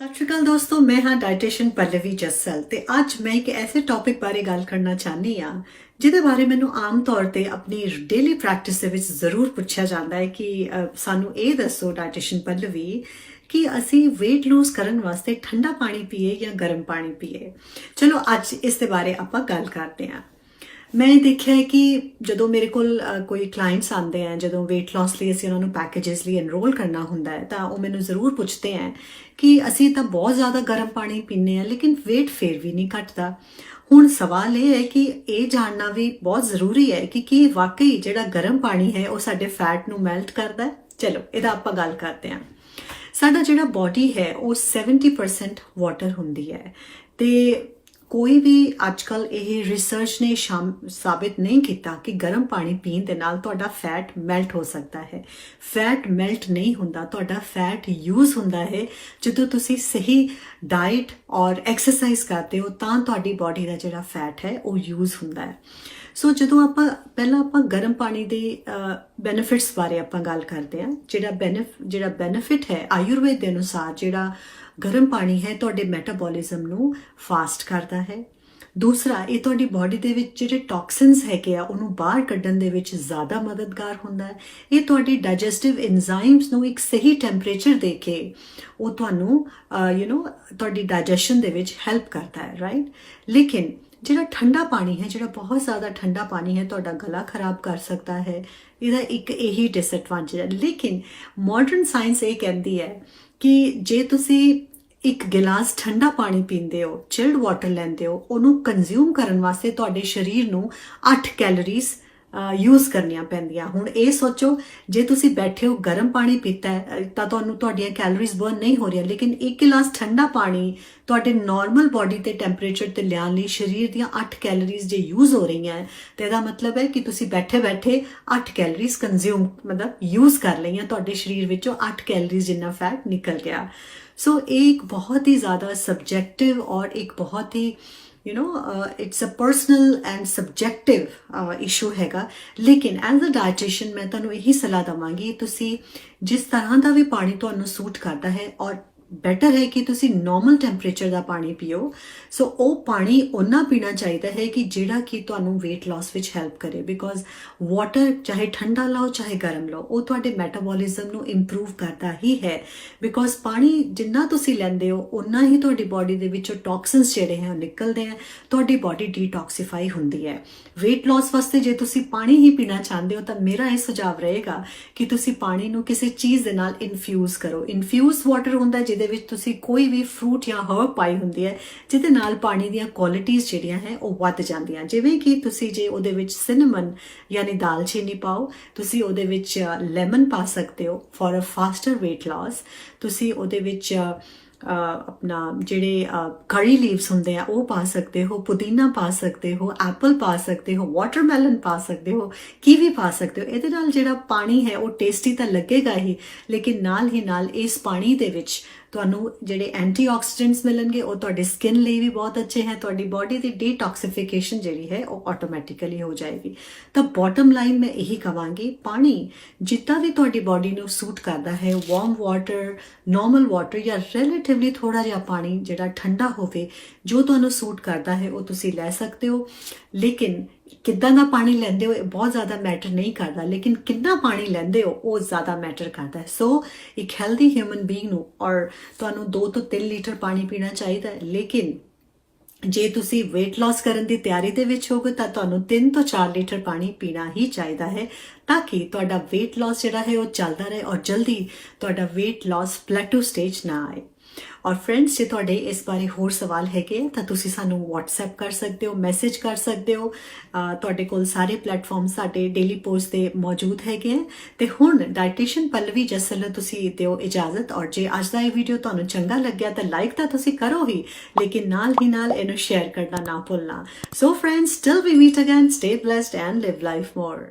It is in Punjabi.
ਸਤਿ ਸ਼੍ਰੀ ਅਕਾਲ ਦੋਸਤੋ, ਮੈਂ ਹਾਂ ਡਾਈਟੀਸ਼ੀਅਨ ਪੱਲਵੀ ਜੱਸਲ ਤੇ ਅੱਜ ਮੈਂ ਇੱਕ ਐਸੇ ਟੌਪਿਕ ਬਾਰੇ ਗੱਲ ਕਰਨਾ ਚਾਹਨੀ ਆ ਜਿਹਦੇ ਬਾਰੇ ਮੈਨੂੰ ਆਮ ਤੌਰ ਤੇ ਆਪਣੀ ਡੇਲੀ ਪ੍ਰੈਕਟਿਸ ਦੇ ਵਿੱਚ ਜ਼ਰੂਰ ਪੁੱਛਿਆ ਜਾਂਦਾ ਹੈ ਕਿ ਸਾਨੂੰ ਇਹ ਦੱਸੋ ਡਾਈਟੀਸ਼ੀਅਨ ਪੱਲਵੀ ਕਿ ਅਸੀਂ weight lose ਕਰਨ ਵਾਸਤੇ ਠੰਡਾ ਪਾਣੀ ਪੀਏ ਜਾਂ ਗਰਮ ਪਾਣੀ ਪੀਏ। ਚਲੋ ਅੱਜ ਇਸ ਦੇ ਬਾਰੇ ਆਪਾਂ ਗੱਲ ਕਰਦੇ ਹਾਂ। ਮੈਂ ਦੇਖਿਆ ਹੈ ਕਿ ਜਦੋਂ ਮੇਰੇ ਕੋਲ ਕੋਈ ਕਲਾਇੰਟਸ ਆਉਂਦੇ ਆ, ਜਦੋਂ weight loss ਲਈ ਅਸੀਂ ਉਹਨਾਂ ਨੂੰ ਪੈਕੇजेस ਲਈ ਐਨਰੋਲ ਕਰਨਾ ਹੁੰਦਾ ਹੈ, ਤਾਂ ਉਹ ਮੈਨੂੰ ਜ਼ਰੂਰ ਪੁੱਛਦੇ ਆ ਕਿ ਅਸੀਂ ਤਾਂ ਬਹੁਤ ਜ਼ਿਆਦਾ ਗਰਮ ਪਾਣੀ ਪੀਂਦੇ ਆ, ਲੇਕਿਨ weight ਫੇਰ ਵੀ ਨਹੀਂ ਘਟਦਾ। ਹੁਣ ਸਵਾਲ ਇਹ ਹੈ ਕਿ ਇਹ ਜਾਣਨਾ ਵੀ ਬਹੁਤ ਜ਼ਰੂਰੀ ਹੈ ਕਿ ਕੀ ਵਾਕਈ ਜਿਹੜਾ ਗਰਮ ਪਾਣੀ ਹੈ, ਉਹ ਸਾਡੇ ਫੈਟ ਨੂੰ ਮੈਲਟ ਕਰਦਾ ਹੈ? ਚਲੋ, ਇਹਦਾ ਆਪਾਂ ਗੱਲ ਕਰਦੇ ਹਾਂ। ਸਾਡਾ ਜਿਹੜਾ ਬਾਡੀ ਹੈ, ਉਹ 70% ਵਾਟਰ ਹੁੰਦੀ ਹੈ। ਤੇ ਕੋਈ ਵੀ ਅੱਜਕੱਲ ਇਹ ਰਿਸਰਚ ਨੇ ਸ਼ਾਮ, ਸਾਬਿਤ ਨਹੀਂ ਕੀਤਾ ਕਿ ਗਰਮ ਪਾਣੀ ਪੀਣ ਦੇ ਨਾਲ ਤੁਹਾਡਾ ਫੈਟ ਮੈਲਟ ਹੋ ਸਕਦਾ ਹੈ। ਫੈਟ ਮੈਲਟ ਨਹੀਂ ਹੁੰਦਾ, ਤੁਹਾਡਾ ਫੈਟ ਯੂਜ਼ ਹੁੰਦਾ ਹੈ। ਜਦੋਂ ਤੁਸੀਂ ਸਹੀ ਡਾਈਟ ਔਰ ਐਕਸਰਸਾਈਜ਼ ਕਰਦੇ ਹੋ, ਤਾਂ ਤੁਹਾਡੀ ਬਾਡੀ ਦਾ ਜਿਹੜਾ ਫੈਟ ਹੈ, ਉਹ ਯੂਜ਼ ਹੁੰਦਾ ਹੈ। ਸੋ ਜਦੋਂ ਆਪਾਂ, ਪਹਿਲਾਂ ਆਪਾਂ ਗਰਮ ਪਾਣੀ ਦੇ ਬੈਨੀਫਿਟਸ ਬਾਰੇ ਆਪਾਂ ਗੱਲ ਕਰਦੇ ਹਾਂ, ਜਿਹੜਾ ਬੈਨੀਫ ਜਿਹੜਾ ਬੈਨੀਫਿਟ ਹੈ ਆਯੁਰਵੇਦ ਦੇ ਅਨੁਸਾਰ, ਜਿਹੜਾ ਗਰਮ ਪਾਣੀ ਹੈ, ਤੁਹਾਡੇ ਮੈਟਾਬੋਲਿਜ਼ਮ ਨੂੰ ਫਾਸਟ ਕਰਦਾ ਹੈ। ਦੂਸਰਾ, ਇਹ ਤੁਹਾਡੀ ਬਾਡੀ ਦੇ ਵਿੱਚ ਜਿਹੜੇ ਟੌਕਸਿਨਸ ਹੈਗੇ ਆ, ਉਹਨੂੰ ਬਾਹਰ ਕੱਢਣ ਦੇ ਵਿੱਚ ਜ਼ਿਆਦਾ ਮਦਦਗਾਰ ਹੁੰਦਾ ਹੈ। ਇਹ ਤੁਹਾਡੇ ਡਾਈਜੈਸਟਿਵ ਐਂਜ਼ਾਈਮਸ ਨੂੰ ਇੱਕ ਸਹੀ ਟੈਂਪਰੇਚਰ ਦੇ ਕੇ ਉਹ ਤੁਹਾਨੂੰ ਯੂ نو ਤੁਹਾਡੀ ਡਾਈਜੈਸ਼ਨ ਦੇ ਵਿੱਚ ਹੈਲਪ ਕਰਦਾ ਹੈ ਰਾਈਟ ਲੇਕਿਨ ਜਿਹੜਾ ਠੰਡਾ ਪਾਣੀ ਹੈ, ਜਿਹੜਾ ਬਹੁਤ ਜ਼ਿਆਦਾ ਠੰਡਾ ਪਾਣੀ ਹੈ, ਤੁਹਾਡਾ ਗਲਾ ਖਰਾਬ ਕਰ ਸਕਦਾ ਹੈ। ਇਹਦਾ ਇੱਕ ਇਹੀ ਡਿਸਐਡਵਾਂਟੇਜ ਹੈ। ਲੇਕਿਨ ਮਾਡਰਨ ਸਾਇੰਸ ਇਹ ਕਹਿੰਦੀ ਹੈ ਕਿ ਜੇ ਤੁਸੀਂ ਇੱਕ ਗਿਲਾਸ ਠੰਡਾ ਪਾਣੀ ਪੀਂਦੇ ਹੋ ਚਿਲਡ ਵਾਟਰ ਲੈਂਦੇ ਹੋ, ਉਹਨੂੰ ਕੰਜ਼ਿਊਮ ਕਰਨ ਵਾਸਤੇ ਤੁਹਾਡੇ ਸਰੀਰ ਨੂੰ 8 ਕੈਲੋਰੀਜ਼ ਯੂਜ਼ ਕਰਨੀਆਂ ਪੈਂਦੀਆਂ। ਹੁਣ ਇਹ ਸੋਚੋ, ਜੇ ਤੁਸੀਂ ਬੈਠੇ ਹੋ, ਗਰਮ ਪਾਣੀ ਪੀਤਾ ਹੈ ਤਾਂ ਤੁਹਾਨੂੰ ਤੁਹਾਡੀਆਂ ਕੈਲਰੀਜ਼ ਬਰਨ ਨਹੀਂ ਹੋ ਰਹੀਆਂ, ਲੇਕਿਨ ਇੱਕ ਗਿਲਾਸ ਠੰਡਾ ਪਾਣੀ ਤੁਹਾਡੇ ਨਾਰਮਲ ਬਾਡੀ ਤੇ ਟੈਂਪਰੇਚਰ ਤੇ ਲਿਆਉਣ ਲਈ ਸਰੀਰ ਦੀਆਂ 8 ਕੈਲਰੀਜ਼ ਜੇ ਯੂਜ਼ ਹੋ ਰਹੀਆਂ ਹੈ, ਤੇ ਇਹਦਾ ਮਤਲਬ ਹੈ ਕਿ ਤੁਸੀਂ ਬੈਠੇ ਬੈਠੇ 8 ਕੈਲਰੀਜ਼ ਕੰਜ਼ਿਊਮ ਮਤਲਬ ਯੂਜ਼ ਕਰ ਲਈਆਂ ਤੁਹਾਡੇ ਸਰੀਰ ਵਿੱਚੋਂ 8 ਕੈਲਰੀਜ਼ ਜਿੰਨਾ ਫੈਟ ਨਿਕਲ ਗਿਆ। ਸੋ ਇਹ ਇੱਕ ਬਹੁਤ ਹੀ ਜ਼ਿਆਦਾ ਸਬਜੈਕਟਿਵ ਔਰ ਇੱਕ ਬਹੁਤ ਹੀ you know it's a personal and subjective issue ਹੈਗਾ। ਲੇਕਿਨ ਐਜ਼ ਅ ਡਾਈਟੀਸ਼ੀਅਨ ਮੈਂ ਤੁਹਾਨੂੰ ਇਹੀ ਸਲਾਹ ਦਵਾਂਗੀ, ਤੁਸੀਂ ਜਿਸ ਤਰ੍ਹਾਂ ਦਾ ਵੀ ਪਾਣੀ ਤੁਹਾਨੂੰ ਸੂਟ ਕਰਦਾ ਹੈ, ਔਰ ਬੈਟਰ ਹੈ ਕਿ ਤੁਸੀਂ ਨਾਰਮਲ ਟੈਂਪਰੇਚਰ ਦਾ ਪਾਣੀ ਪੀਓ। ਸੋ ਉਹ ਪਾਣੀ ਉਹਨਾਂ ਪੀਣਾ ਚਾਹੀਦਾ ਹੈ ਕਿ ਜਿਹੜਾ ਕਿ ਤੁਹਾਨੂੰ weight loss ਵਿੱਚ ਹੈਲਪ ਕਰੇ। ਬਿਕੋਜ਼ ਵਾਟਰ ਚਾਹੇ ਠੰਡਾ ਲਓ, ਚਾਹੇ ਗਰਮ ਲਓ, ਉਹ ਤੁਹਾਡੇ ਮੈਟਾਬੋਲਿਜ਼ਮ ਨੂੰ ਇੰਪਰੂਵ ਕਰਦਾ ਹੀ ਹੈ। ਬਿਕੋਜ਼ ਪਾਣੀ ਜਿੰਨਾ ਤੁਸੀਂ ਲੈਂਦੇ ਹੋ ਉਨਾ ਹੀ ਤੁਹਾਡੀ ਬਾਡੀ ਦੇ ਵਿੱਚੋਂ ਟੌਕਸਿਨਸ ਜਿਹੜੇ ਹੈ, ਉਹ ਨਿਕਲਦੇ ਆ ਤੁਹਾਡੀ ਬਾਡੀ ਡੀਟੌਕਸੀਫਾਈ ਹੁੰਦੀ ਹੈ। Weight loss ਵਾਸਤੇ ਜੇ ਤੁਸੀਂ ਪਾਣੀ ਹੀ ਪੀਣਾ ਚਾਹੁੰਦੇ ਹੋ, ਤਾਂ ਮੇਰਾ ਇਹ ਸੁਝਾਅ ਰਹੇਗਾ ਕਿ ਤੁਸੀਂ ਪਾਣੀ ਨੂੰ ਕਿਸੇ ਚੀਜ਼ ਦੇ ਨਾਲ ਇਨਫਿਊਜ਼ ਕਰੋ। ਇਨਫਿਊਜ਼ ਵਾਟਰ ਹੁੰਦਾ ਹੈ ਜਿਹਦੇ ਵਿੱਚ ਤੁਸੀਂ ਕੋਈ ਵੀ ਫਰੂਟ ਜਾਂ ਹਰਬ ਪਾਈ ਹੁੰਦੀ ਹੈ ਜਿਹਦੇ ਨਾਲ ਪਾਣੀ ਦੀਆਂ ਕੁਆਲਿਟੀਆਂ ਜਿਹੜੀਆਂ ਹੈ, ਉਹ ਵੱਧ ਜਾਂਦੀਆਂ। ਜਿਵੇਂ ਕਿ ਤੁਸੀਂ ਜੇ ਉਹਦੇ ਵਿੱਚ ਸਿਨਮਨ ਯਾਨੀ ਦਾਲਚੀਨੀ ਪਾਓ, ਤੁਸੀਂ ਉਹਦੇ ਵਿੱਚ ਲੈਮਨ ਪਾ ਸਕਦੇ ਹੋ for a faster weight loss ਤੁਸੀਂ ਉਹਦੇ ਵਿੱਚ ਆਪਣਾ ਜਿਹੜੇ ਕਰੀ ਲੀਵਸ ਹੁੰਦੇ ਆ, ਉਹ ਪਾ ਸਕਦੇ ਹੋ, ਪੁਦੀਨਾ ਪਾ ਸਕਦੇ ਹੋ ਐਪਲ ਪਾ ਸਕਦੇ ਹੋ ਵਾਟਰਮੈਲਨ ਪਾ ਸਕਦੇ ਹੋ, ਕੀਵੀ ਪਾ ਸਕਦੇ ਹੋ। ਇਹਦੇ ਨਾਲ ਜਿਹੜਾ ਪਾਣੀ ਹੈ, ਉਹ ਟੇਸਟੀ ਤਾਂ ਲੱਗੇਗਾ ਹੀ, ਲੇਕਿਨ ਨਾਲ ਹੀ ਨਾਲ ਇਸ ਪਾਣੀ ਦੇ ਵਿੱਚ ਤੁਹਾਨੂੰ ਜਿਹੜੇ ਐਂਟੀਆਕਸੀਡੈਂਟਸ ਮਿਲਣਗੇ, ਉਹ ਤੁਹਾਡੇ ਸਕਿਨ ਲਈ ਵੀ ਬਹੁਤ ਅੱਛੇ ਹੈ, ਤੁਹਾਡੀ ਬਾਡੀ ਦੀ ਡੀਟੌਕਸੀਫਿਕੇਸ਼ਨ ਜਿਹੜੀ ਹੈ, ਉਹ ਆਟੋਮੈਟਿਕਲੀ ਹੋ ਜਾਏਗੀ। ਤਾਂ ਬਾਟਮ ਲਾਈਨ ਮੈਂ ਇਹੀ ਕਵਾਂਗੀ, ਪਾਣੀ ਜਿੱਦਾਂ ਵੀ ਤੁਹਾਡੀ ਬਾਡੀ ਨੂੰ ਸੂਟ ਕਰਦਾ ਹੈ ਵਾਰਮ ਵਾਟਰ ਨਾਰਮਲ ਵਾਟਰ ਜਾਂ ਰਿਲੇਟਿਵਲੀ ਥੋੜਾ ਜਿਹਾ ਪਾਣੀ ਜਿਹੜਾ ਠੰਡਾ ਹੋਵੇ, ਜੋ ਤੁਹਾਨੂੰ ਸੂਟ ਕਰਦਾ ਹੈ, ਉਹ ਤੁਸੀਂ ਲੈ ਸਕਦੇ ਹੋ। ਲੇਕਿਨ ਕਿੱਦਾਂ ਦਾ ਪਾਣੀ ਲੈਂਦੇ ਹੋ, ਇਹ ਬਹੁਤ ਜ਼ਿਆਦਾ ਮੈਟਰ ਨਹੀਂ ਕਰਦਾ, ਲੇਕਿਨ ਕਿੰਨਾ ਪਾਣੀ ਲੈਂਦੇ ਹੋ, ਉਹ ਜ਼ਿਆਦਾ ਮੈਟਰ ਕਰਦਾ ਹੈ। ਸੋ ਇੱਕ ਹੈਲਦੀ ਹਿਊਮਨ ਬੀਇੰਗ ਨੂੰ ਔਰ ਤੁਹਾਨੂੰ 2 ਤੋਂ 3 ਲੀਟਰ ਪਾਣੀ ਪੀਣਾ ਚਾਹੀਦਾ ਹੈ, ਲੇਕਿਨ ਜੇ ਤੁਸੀਂ weight loss ਕਰਨ ਦੀ ਤਿਆਰੀ ਦੇ ਵਿੱਚ ਹੋਗੇ ਤਾਂ ਤੁਹਾਨੂੰ 3 ਤੋਂ 4 ਲੀਟਰ ਪਾਣੀ ਪੀਣਾ ਹੀ ਚਾਹੀਦਾ ਹੈ, ਤਾਂ ਕਿ ਤੁਹਾਡਾ weight loss ਜਿਹੜਾ ਹੈ, ਉਹ ਚੱਲਦਾ ਰਹੇ ਔਰ ਜਲਦੀ ਤੁਹਾਡਾ weight loss plateau stage ਨਾ ਆਏ। ਔਰ ਫਰੈਂਡਸ ਜੇ ਤੁਹਾਡੇ ਇਸ ਬਾਰੇ ਹੋਰ ਸਵਾਲ ਹੈਗੇ ਆ ਤਾਂ ਤੁਸੀਂ ਸਾਨੂੰ WhatsApp ਕਰ ਸਕਦੇ ਹੋ ਮੈਸੇਜ ਕਰ ਸਕਦੇ ਹੋ। ਤੁਹਾਡੇ ਕੋਲ ਸਾਰੇ ਪਲੇਟਫਾਰਮ ਸਾਡੇ ਡੇਲੀ ਪੋਸਟ ਤੇ ਮੌਜੂਦ ਹੈਗੇ ਆ। ਤੇ ਹੁਣ ਡਾਈਟੀਸ਼ੀਅਨ ਪੱਲਵੀ ਜਸਲ ਨੂੰ ਤੁਸੀਂ ਦਿਓ ਇਜਾਜ਼ਤ ਔਰ ਜੇ ਅੱਜ ਦਾ ਇਹ ਵੀਡੀਓ ਤੁਹਾਨੂੰ ਚੰਗਾ ਲੱਗਿਆ, ਤਾਂ ਲਾਈਕ ਤਾਂ ਤੁਸੀਂ ਕਰੋ ਹੀ, ਲੇਕਿਨ ਨਾਲ ਹੀ ਨਾਲ ਇਹਨੂੰ ਸ਼ੇਅਰ ਕਰਨਾ ਨਾ ਭੁੱਲਣਾ। So friends still we meet again stay blessed and live life more